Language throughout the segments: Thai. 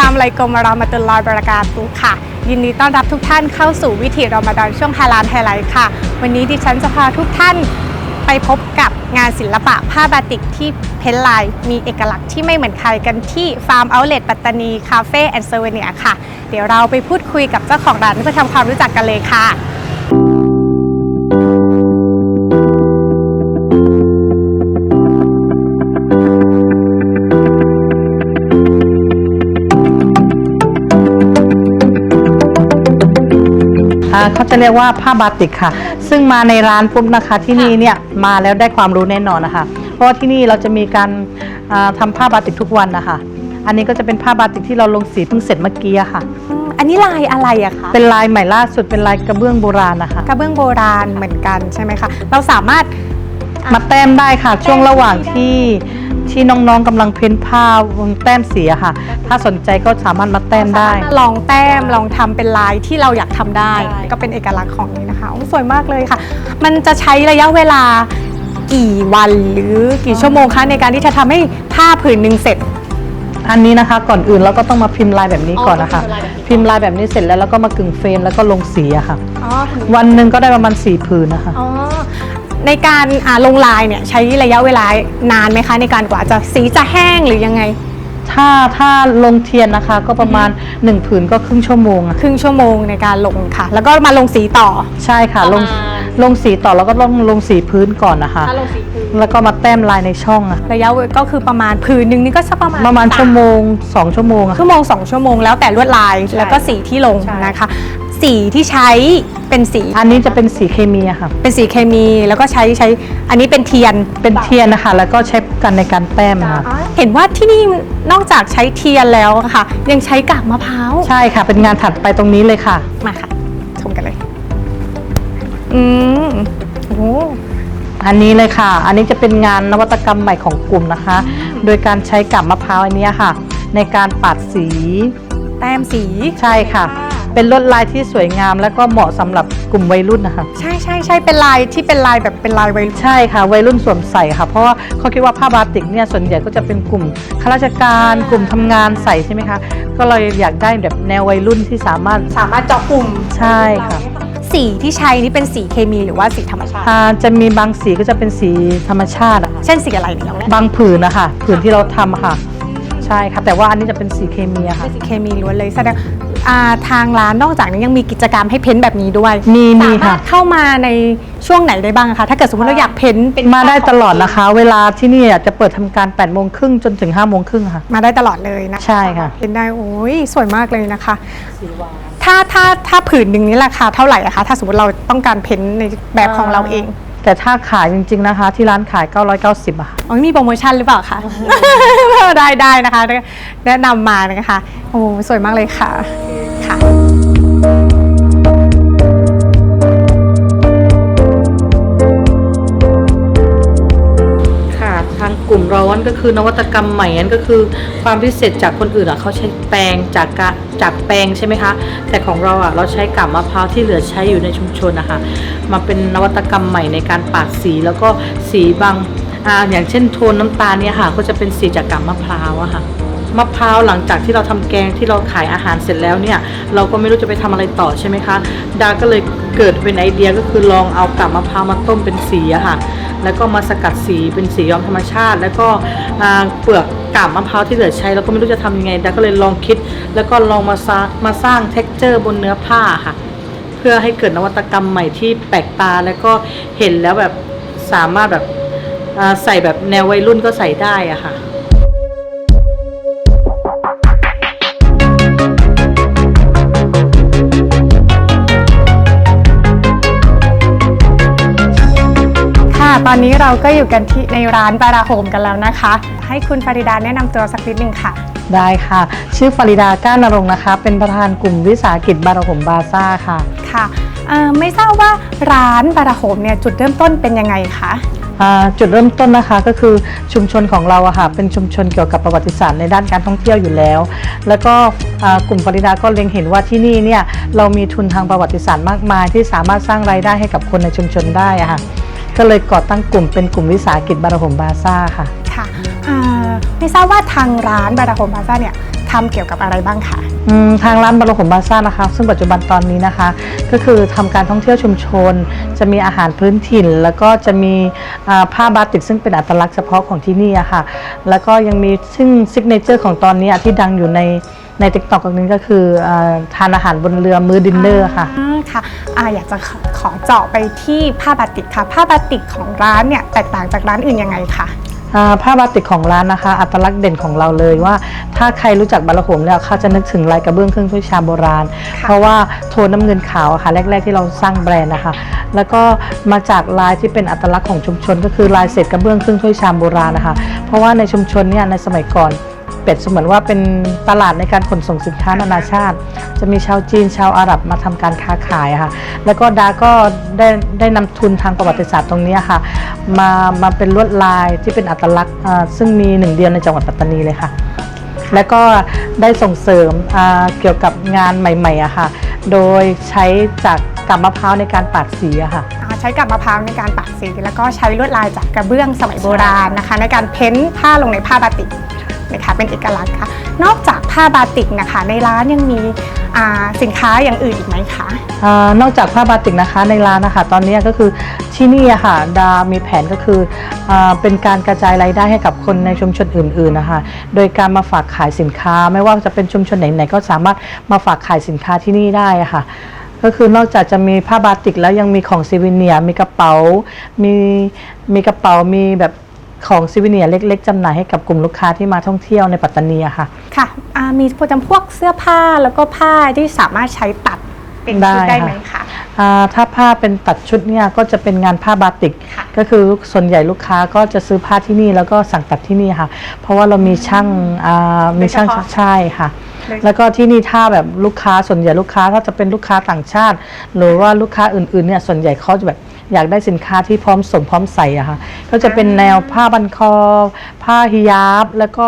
ลามอะลัยกุมวะเรามะตุลลอฮ์วะบราะกาตุค่ะ ยินดีต้อนรับทุกท่านเข้าสู่วิถีรอมฎอนช่วงฮาลาลไฮไลท์ค่ะ วันนี้ดิฉันจะพาทุกท่านไปพบกับงานศิลปะผ้าบาติกที่เพ้นลาย มีเอกลักษณ์ที่ไม่เหมือนใครกันที่ฟาร์มเอาเล t ปัตตานีคาเฟ่แอนด์เซเวเนียค่ะ เดี๋ยวเราไปพูดคุยกับเจ้าของร้านเพื่อทำความรู้จักกันเลยค่ะ เขาจะเรียกว่าผ้าบาติกค่ะ ซึ่งมาในร้านปุ๊บนะคะที่นี่เนี่ยมาแล้วได้ความรู้แน่นอนนะคะ เพราะว่าที่นี่เราจะมีการอ่าทำผ้าบาติกทุกวันนะคะอันนี้ก็จะเป็นผ้าบาติกที่เราลงสีเพิ่งเสร็จเมื่อกี้อะค่ะอืมอันนี้ลายอะไรอะคะเป็นลายใหม่ล่าสุดเป็นลายกระเบื้องโบราณนะคะกระเบื้องโบราณเหมือนกันใช่ไหมคะเราสามารถมาแต้มได้ค่ะ ช่วงระหว่างที่ ที่น้องๆกำลังเพ้นผ้าวงแต้มสีอะค่ะ ถ้าสนใจก็สามารถมาแต้มได้สามารถลองแต้มลองทำเป็นลายที่เราอยากทำได้ ก็เป็นเอกลักษณ์ของนี้นะคะโอ้สวยมากเลยค่ะ มันจะใช้ระยะเวลากี่วันหรือกี่ชั่วโมงคะในการที่จะทำให้ผ้าผืนหนึ่งเสร็จ อันนี้นะคะ ก่อนอื่นเราก็ต้องมาพิมพ์ลายแบบนี้ก่อนนะคะ อ๋อพิพิมมพ์พ์ลาลายยแบแบบบนี้นี้เสร็จแล้วแล้วก็มากึ่งเฟรมแล้วก็ลงสีอะค่ะ อ๋อ วันหนึ่งก็ได้ประมาณสี่ผืนนะคะ อ๋อ ในการอ่าลงลายเนี่ยใช้ระยะเวลานานไหมคะ ในการกว่าจะสีจะแห้งหรือยังไง ถ้าถ้าลงเทียนนะคะ ก็ประมาณหนึ่งผืนก็ครึ่งชั่วโมงอะครึ่งชั่วโมงในการลงค่ะ แล้วก็มาลงสีต่อ ใช่ค่ะลงประมาณ ลงสีต่อแล้วก็ต้องลงสีพื้นก่อนนะคะ ถ้าลงสีพื้นแล้วก็มาแต้มลายในช่องอะระยะเวลาก็คือประมาณผืนหนึ่งนี่ก็สักประมาณประมาณสชั่วโมงสองชั่วโมงอะ ชั่วโมงสองชั่วโมงแล้วแต่ลวดลายแล้วก็สีที่ลงใช่นะคะ สีที่ใช้เป็นสี อันนี้จะเป็นสีเคมีอะค่ะ เป็นสีเคมีแล้วก็ใช้ใช้ อันนี้เป็นเทียนเป็นเทียนนะคะ แล้วก็ใช้กันในการแต้มอะค่ะเห็นว่าที่นี่นอกจากใช้เทียนแล้วอะค่ะ ยังใช้กากมะพร้าวใช่ค่ะ เป็นงานถัดไปตรงนี้เลยค่ะ มาค่ะชมกันเลย อืมโอ้โหอันนี้เลยค่ะ อันนี้จะเป็นงานนวัตกรรมใหม่ของกลุ่มนะคะ โดยการใช้กับมะพร้าวอันเนี้ยค่ะ ในการปาดสี แต้มสี ใช่ค่ะ เป็นลวดลายที่สวยงามและก็เหมาะสำหรับกลุ่มวัยรุ่นนะคะใช่ใช่ใช่เป็นลายที่เป็นลายแบบเป็นลายไวรุ่น ใช่ค่ะ วัยรุ่นสวมใส่ค่ะ เพราะว่าเขาคิดว่าผ้าบาติกเนี่ยส่วนใหญ่ก็จะเป็นกลุ่มข้าราชการ กลุ่มทำงานใส่ใช่ไหมคะ ก็เลยอยากได้แบบแนววัยรุ่นที่สามารถสามารถเจาะกลุ่มใช่ค่ะ สีที่ใช้นี่เป็นสีเคมีหรือว่าสีธรรมชาติ อ่าจะมีบางสีก็จะเป็นสีธรรมชาติอะค่ะ เช่นสีอะไรเนี่ยลองแนะบางผืนนะคะผืนที่เราทำอะค่ะ ใช่ค่ะ แต่ว่าอันนี้จะเป็นสีเคมีอะค่ะสีเคมีล้วนเลยแสดง อ่าทางร้านนอกจากนี้ยังมีกิจกรรมให้เพ้นท์แบบนี้ด้วยมีมีสามารค่ะถเข้ามาในช่วงไหนได้บ้างคะถ้าเกิดสมมติเราอยากเพ้นท์เป็นมาได้ตลอดนะคะ เวลาที่นี่อะจะเปิดทำการ8ปดโมงครึ่งจนถึง5้าโมงครึ่งค่ะ มาได้ตลอดเลยนะใช่ค่ะ เพ้นท์ได้โอ้ยสวยมากเลยนะคะ ถ้าถ้าถ้าผืนหนึ่งนี้ราคาเท่าไหร่อะคะถ้าสมมติเราต้องการเพ้นท์ในแบบของเราเองแต่ถ้าขายจริง ๆนะคะ ที่ร้านขาย 990อะค่ะอ๋อมีโปรโมชั่นหรือเปล่าคะ ได้ได้นะคะ แนะนำมานะคะโอ้สวยมากเลยค่ะ ค่ะทางกลุ่มราอันก็คือนวัตกรรมใหม่อันก็คือความพิเศษจากคนอื่นอะเขาใช้แปรงจากกะจากแปรงใช่ไหมคะ แต่ของเราอะเราใช้กาบมะพร้าวที่เหลือใช้อยู่ในชุมชนนะคะมาเป็นนวัตกรรมใหม่ในการปาดสีแล้วก็สีบางอ่าอย่างเช่นโทนน้ำตาลเนี่ยค่ะ ก็จะเป็นสีจากกาบมะพร้าวอะค่ะ มะพร้าวหลังจากที่เราทำแกงที่เราขายอาหารเสร็จแล้วเนี่ย เราก็ไม่รู้จะไปทำอะไรต่อใช่ไหมคะดาก็เลยเกิดเป็นไอเดียก็คือลองเอากาบมะพร้าวมาต้มเป็นสีอะค่ะ แล้วก็มาสกัดสีเป็นสีย้อมธรรมชาติ แล้วก็อ่าเปลือกกาบมะพร้าวที่เหลือใช้เราก็ไม่รู้จะทำยังไงดาก็เลยลองคิด แล้วก็ลองมาสร้างมาสร้างเท็กเจอร์บนเนื้อผ้าค่ะ เพื่อให้เกิดนวัตกรรมใหม่ที่แปลกตาแล้วก็เห็นแล้วแบบสามารถแบบใส่แบบแนววัยรุ่นก็ใส่ได้อะค่ะ ตอนนี้เราก็อยู่กันที่ในร้านปาราโฮมกันแล้วนะคะ ให้คุณฟาริดาแนะนำตัวสักนิดหนึ่งค่ะ ได้ค่ะ ชื่อฟาริดาก้านรงค์นะคะ เป็นประธานกลุ่มวิสาหกิจบารหมบาซ่าค่ะ ค่ะเอ่อไม่ทราบว่าร้านปาราโฮมเนี่ยจุดเริ่มต้นเป็นยังไงคะอ่าจุดเริ่มต้นนะคะก็คือชุมชนของเราอะค่ะเป็นชุมชนเกี่ยวกับประวัติศาสตร์ในด้านการท่องเที่ยวอยู่แล้ว แล้วก็อ่ากลุ่มฟาริดาก็เล็งเห็นว่าที่นี่เนี่ยเรามีทุนทางประวัติศาสตร์มากมาย ที่สามารถสร้างรายได้ให้กับคนในชุมชนได้อะค่ะ ก็เลยก่อตั้งกลุ่มเป็นกลุ่มวิสาหกิจบารหมบาซ่าค่ะ ค่ะเอ่อไม่ทราบว่าทางร้านบาราโฮมบาซ่าเนี่ยททำเกี่ยวกับอะไรบ้างคะอืมทางร้านบาร์โลของบาซ่านะคะ ซึ่งปัจจุบันตอนนี้นะคะ ก็คือทำการท่องเที่ยวชุมชน จะมีอาหารพื้นถิ่น แล้วก็จะมีอ่าผ้าบาติกซึ่งเป็นอัตลักษณ์เฉพาะของที่นี่อะค่ะ แล้วก็ยังมีซึ่งซิกเนเจอร์ของตอนนี้อะที่ดังอยู่ใน ในติ๊กต็อกนี้ก็คืออาทานอาหารบนเรือมื้อดินเนอร์ค่ะอ่าค่ะอ่าอยากจะขอขอเจาะไปที่ผ้าบาติกค่ะ ผ้าบาติกของร้านเนี่ยแตกต่างจากร้านอื่นยังไงคะอ่าผ้าบาติกของร้านนะคะ อัตลักษณ์เด่นของเราเลยว่า ถ้าใครรู้จักบาลาโหมแล้วเขาจะนึกถึงลายกระเบื้องเครื่องถ้วยชามโบราณค่ะเพราะว่าโทนน้ำเงินขาวอะค่ะ แรก ๆ ที่เราสร้างแบรนด์นะคะ แล้วก็มาจากลายที่เป็นอัตลักษณ์ของชุมชน ก็คือลายเศษกระเบื้องเครื่องถ้วยชามโบราณนะคะ เพราะว่าในชุมชนเนี่ยในสมัยก่อน เปรียบเสมือนว่าเป็นตลาดในการขนส่งสินค้านานาชาติ จะมีชาวจีนชาวอาหรับมาทำการค้าขายค่ะ แล้วก็ดาก็ได้ได้นำทุนทางประวัติศาสตร์ตรงนี้ค่ะ มามาเป็นลวดลายที่เป็นอัตลักษณ์ซึ่งมีหนึ่งเดียวในจังหวัดปัตตานีเลยค่ะแล้วก็ได้ส่งเสริมเกี่ยวกับงานใหม่ๆอะค่ะ โดยใช้จากกับมะพร้าวในการปาดสีอะค่ะใช้กับมะพร้าวในการปักสี แล้วก็ใช้ลวดลายจากกระเบื้องสมัยโบราณนะคะ ในการเพ้นผ้าลงในผ้าบาติก นะคะเป็นเอกลักษณ์ค่ะ นอกจากผ้าบาติกนะคะ ในร้านยังมีสินค้าอย่างอื่นอีกไหมคะอนอกจากผ้าบาติกนะคะในร้านนะคะตอนนี้ก็คือที่นี่ค่ะดามีแผนก็คืออเป็นการกระจายรายได้ให้กับคนในชุมชนอื่นๆนะคะโดยการมาฝากขายสินค้าไม่ว่าจะเป็นชุมชนไหนๆก็สามารถมาฝากขายสินค้าที่นี่ได้ะค่ะก็คือนอกจากจะมีผ้าบาติกแล้วยังมีของซิวิเนียมีกระเป๋า มีมีกระเป๋ามีแบบ ของซิวิเนียร์เล็ก ๆจำหน่ายให้กับกลุ่มลูกค้าที่มาท่องเที่ยวในปัตตานีอะค่ะ ค่ะอ่ามีพวกจำพวกเสื้อผ้าแล้วก็ผ้าที่สามารถใช้ตัดเป็นชุดได้ได้ไหมค่ะคะ อ่าถ้าผ้าเป็นตัดชุดเนี่ยก็จะเป็นงานผ้าบาติก ค่ะ ก็คือส่วนใหญ่ลูกค้าก็จะซื้อผ้าที่นี่แล้วก็สั่งตัดที่นี่ค่ะ เพราะว่าเรามีช่างอ่ามีช่างโดยเฉพาะ ใช่ค่ะโดยแล้วก็ที่นี่ถ้าแบบลูกค้าส่วนใหญ่ลูกค้าถ้าจะเป็นลูกค้าต่างชาติ หรือว่าลูกค้าอื่นๆเนี่ยส่วนใหญ่เขาจะแบบ อยากได้สินค้าที่พร้อมส่งพร้อมใส่อะค่ะก็จะเป็นแนวผ้าบันคอ ผ้าฮิญาบ แล้วก็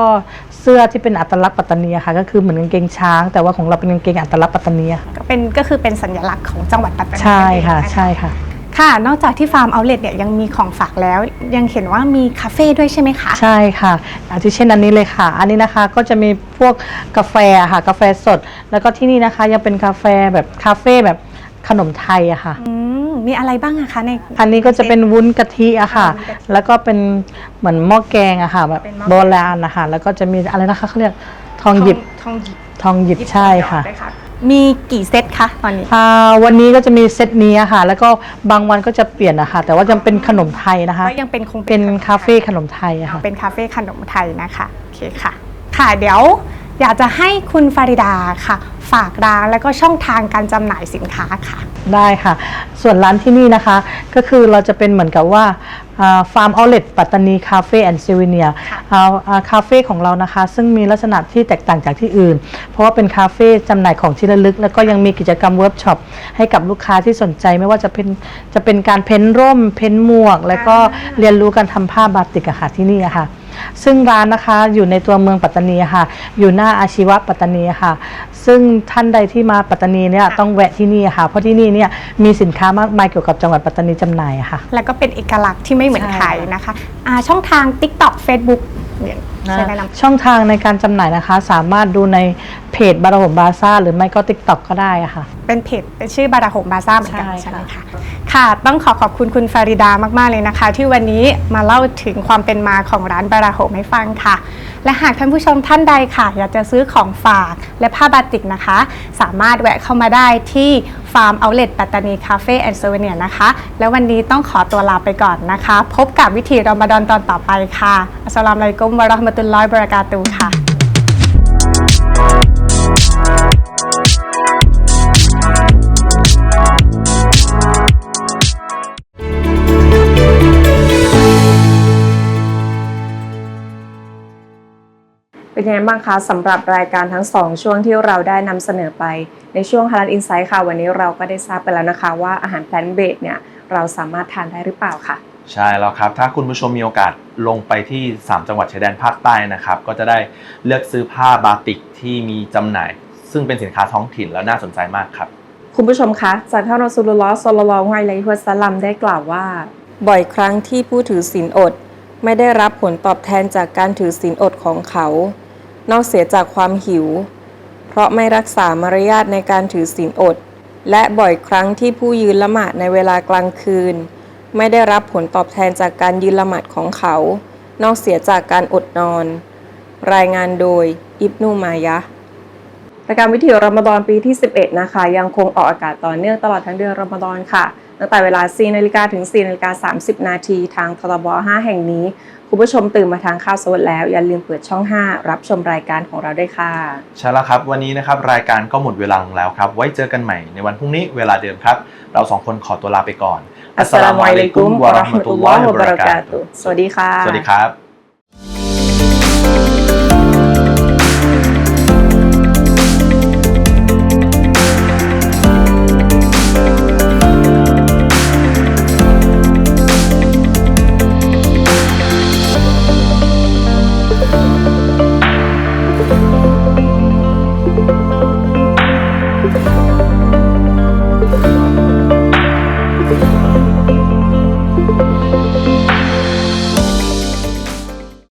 เสื้อที่เป็นอัตลักษณ์ปัตตานีอะค่ะ ก็คือเหมือนกางเกงช้าง แต่ว่าของเราเป็นกางเกงอัตลักษณ์ปัตตานีอะค่ะก็เป็นก็คือเป็นสัญลักษณ์ของจังหวัดปัตตานีใช่ค่ะนั่นเองนใช่ค่ะ ค่ะ นอกจากที่ฟาร์มเอาเลทเนี่ยยังมีของฝากแล้ว ยังเห็นว่ามีคาเฟ่ด้วยใช่ไหมคะ ใช่ค่ะอาทิเช่นอันนี้เลยค่ะ อันนี้นะคะก็จะมีพวกกาแฟค่ะกาแฟสด แล้วก็ที่นี่นะคะยังเป็นกาแฟแบบคาเฟ่แบบขนมไทยอะค่ะ อืม มีอะไรบ้างอะคะใน อันนี้ก็จะเป็นวุ้นกะทิอะค่ะ วุ้นกะทิแล้วก็เป็นเหมือนหม้อแกงอะค่ะแบบเป็นหม้อโบราณนะคะแล้วก็จะมีอะไรนะคะเขาเรียกทองหยิบทองหยิบทองหยิบใช่ค่ะด้วยมีกี่เซตคะตอนนี้ อ่าวันนี้ก็จะมีเซตนี้อะค่ะ แล้วก็บางวันก็จะเปลี่ยนนะคะแต่ว่ายังเป็นขนมไทยนะคะ ก็ยังเป็นคงเป็นขมคาเฟ่ขนมไทยอะค่ะ เป็นคาเฟ่ขนมไทยนะคะ โอเคค่ะ ค่ะเดี๋ยว อยากจะให้คุณฟาริดาค่ะ ฝากร้านแล้วก็ช่องทางการจำหน่ายสินค้าค่ะ ได้ค่ะ ส่วนร้านที่นี่นะคะ ก็คือเราจะเป็นเหมือนกับว่าฟาร์มเอาเล t ปัตตานีคาเฟ่แอนด์ซิวิเนียค่ะคาเฟ่ของเรานะคะ ซึ่งมีลักษณะที่แตกต่างจากที่อื่น เพราะว่าเป็นคาเฟ่จำหน่ายของที่ระลึก แล้วก็ยังมีกิจกรรมเวิร์กช็อปให้กับลูกค้าที่สนใจไม่ว่าจะเป็นจะเป็นการเพ้นร่ม เพ้นหมวก แล้วก็เรียนรู้การทำผ้าบาติกอะค่ะที่นี่อะค่ะ ซึ่งร้านนะคะอยู่ในตัวเมืองปัตตานีค่ะ อยู่หน้าอาชีวะปัตตานีค่ะ ซึ่งท่านใดที่มาปัตตานีเนี่ยต้องแวะที่นี่ค่ะ เพราะที่นี่เนี่ยมีสินค้ามากมายเกี่ยวกับจังหวัดปัตตานีจำหน่ายอะค่ะ แล้วก็เป็นเอกลักษณ์ที่ไม่เหมือนใช่ใครนะคะอ่าช่องทาง TikTok Facebook เนี่ยช่วยแนะนำช่องทางในการจำหน่ายนะคะ สามารถดูในเพจบาราหมบาซ่าหรือไม่ก็ TikTok ก็ได้อะค่ะ เป็นเพจเป็นชื่อบาราโฮมบาซ่าเหมือนกันใช่ใช่ไหมค่ะ คะ ค่ะ ต้องขอขอบคุณคุณฟาริดามาก ๆ เลยนะคะ ที่วันนี้มาเล่าถึงความเป็นมาของร้านบาราโฮให้ฟังค่ะ และหากท่านผู้ชมท่านใดค่ะ อยากจะซื้อของฝากและผ้าบาติกนะคะ สามารถแวะเข้ามาได้ที่ฟาร์มเอาเล t ปัตตานีคาเฟ่แอนด์เซเวเนียนะคะ แล้ววันนี้ต้องขอตัวลาไปก่อนนะคะ พบกับวิถีรอมฎอนตอนต่อไปค่ะอัสสลามุอะลัยกุมวะเราะห์มะตุลลอฮิวะบะเราะกาตุฮ์ค่ะ เป็นยังไงบ้างคะสำหรับรายการทั้ง 2 ช่วงที่เราได้นำเสนอไป ในช่วง Halal Insight ค่ะ วันนี้เราก็ได้ทราบไปแล้วนะคะ ว่าอาหารแพลนเบสเนี่ยเราสามารถทานได้หรือเปล่าค่ะ ใช่แล้วครับ ถ้าคุณผู้ชมมีโอกาสลงไปที่ 3 จังหวัดชายแดนภาคใต้นะครับ ก็จะได้เลือกซื้อผ้าบาติกที่มีจำหน่าย ซึ่งเป็นสินค้าท้องถิ่นแล้วน่าสนใจมากครับ คุณผู้ชมคะ จากท่านรอซูลุลลอฮ์ศ็อลลัลลอฮุอะลัยฮิวะซัลลัมได้กล่าวว่า บ่อยครั้งที่ผู้ถือศีลอด ไม่ได้รับผลตอบแทนจากการถือศีลอดของเขา นอกเสียจากความหิว เพราะไม่รักษามารยาทในการถือศีลอด และบ่อยครั้งที่ผู้ยืนละหมาดในเวลากลางคืน ไม่ได้รับผลตอบแทนจากการยืนละหมาดของเขา นอกเสียจากการอดนอน รายงานโดย อิบนุมายะรายการวิถีรอมฎอนปีที่ 11 นะคะ ยังคงออกอากาศต่อเนื่องตลอดทั้งเดือนรอมฎอนค่ะตั้งแต่เวลา 4 นาฬิกาถึง 4 นาฬิกา 30 นาทีทางทรบ5แห่งนี้ คุณผู้ชมตื่นมาทางข่าวสดแล้ว อย่าลืมเปิดช่อง 5 รับชมรายการของเราด้วยค่ะ ใช่แล้วครับ วันนี้นะครับรายการก็หมดเวลาลงแล้วครับ ไว้เจอกันใหม่ในวันพรุ่งนี้เวลาเดิมครับ เราสองคนขอตัวลาไปก่อนอัสสลามุอะลัยกุมวะเราะห์มะตุลลอฮิวะบะเราะกาตุฮ์สวัสดีค่ะ สวัสดีครับ